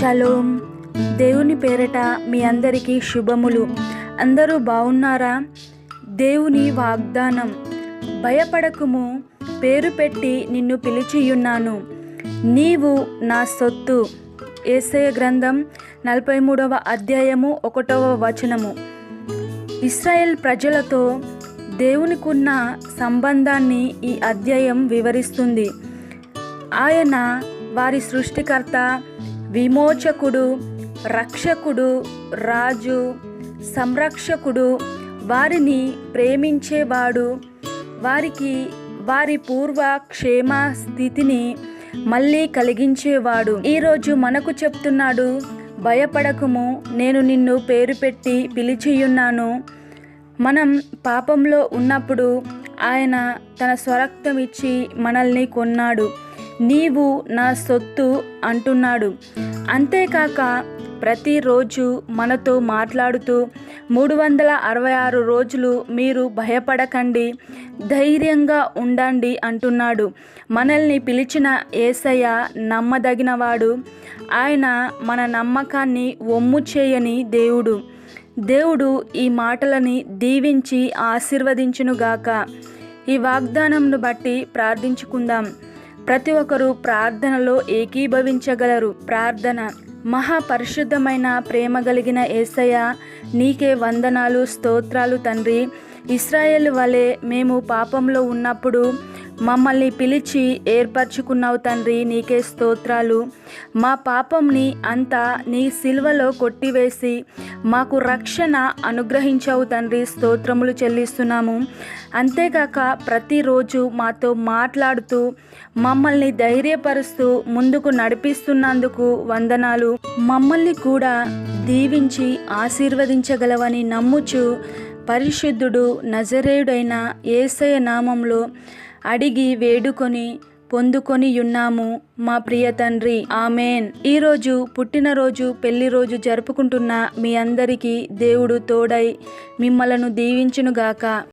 Shalom. దేవుని పేరట మీ అందరికీ శుభములు. అందరూ బాగున్నారా దేవుని వాగ్దానం. భయపడకుము పేరు పెట్టి నిన్ను పిలిచియున్నాను. నీవు నా సొత్తు. ఏసయ గ్రంథం నలభై మూడవ అధ్యాయము ఒకటవ వచనము. ఇస్రాయెల్ ప్రజలతో దేవునికున్న సంబంధాన్ని ఈ అధ్యాయం వివరిస్తుంది. ఆయన వారి సృష్టికర్త విమోచకుడు రక్షకుడు రాజు సంరక్షకుడు వారిని ప్రేమించేవాడు. వారికి వారి పూర్వ క్షేమ స్థితిని మళ్ళీ కలిగించేవాడు. ఈరోజు మనకు చెప్తున్నాడు భయపడకుము నేను నిన్ను పేరు పెట్టి పిలిచియున్నాను. మనం పాపంలో ఉన్నప్పుడు ఆయన తన స్వరక్తం ఇచ్చి మనల్ని కొన్నాడు. నీవు నా సొత్తు అంటున్నాడు. అంతేకాక ప్రతిరోజు మనతో మాట్లాడుతూ మూడు వందల అరవై ఆరు రోజులు మీరు భయపడకండి ధైర్యంగా ఉండండి అంటున్నాడు. మనల్ని పిలిచిన ఏసయ్య నమ్మదగినవాడు. ఆయన మన నమ్మకాన్ని ఒమ్ము చేయని దేవుడు. దేవుడు ఈ మాటలని దీవించి ఆశీర్వదించునుగాక. ఈ వాగ్దానంను బట్టి ప్రార్థించుకుందాం. ప్రతి ఒక్కరూ ప్రార్థనలో ఏకీభవించగలరు. ప్రార్థన. మహాపరిశుద్ధమైన ప్రేమ కలిగిన ఏసయ్య నీకే వందనాలు స్తోత్రాలు తండ్రి. ఇస్రాయేల్ వలె మేము పాపంలో ఉన్నప్పుడు మమ్మల్ని పిలిచి ఏర్పరచుకున్నావు తండ్రి నీకే స్తోత్రాలు. మా పాపంని అంతా నీ సిల్వలో కొట్టివేసి మాకు రక్షణ అనుగ్రహించావు తండ్రి స్తోత్రములు చెల్లిస్తున్నాము. అంతేకాక ప్రతిరోజు మాతో మాట్లాడుతూ మమ్మల్ని ధైర్యపరుస్తూ ముందుకు నడిపిస్తున్నందుకు వందనాలు. మమ్మల్ని కూడా దీవించి ఆశీర్వదించగలవని నమ్ముచు పరిశుద్ధుడు నజరేయుడైన ఏసయ నామంలో అడిగి వేడుకొని పొందుకొని ఉన్నాము మా ప్రియ తండ్రి. ఆమెన్. ఈరోజు పుట్టినరోజు పెళ్ళి రోజు జరుపుకుంటున్న మీ అందరికీ దేవుడు తోడై మిమ్మలను దీవించునుగాక.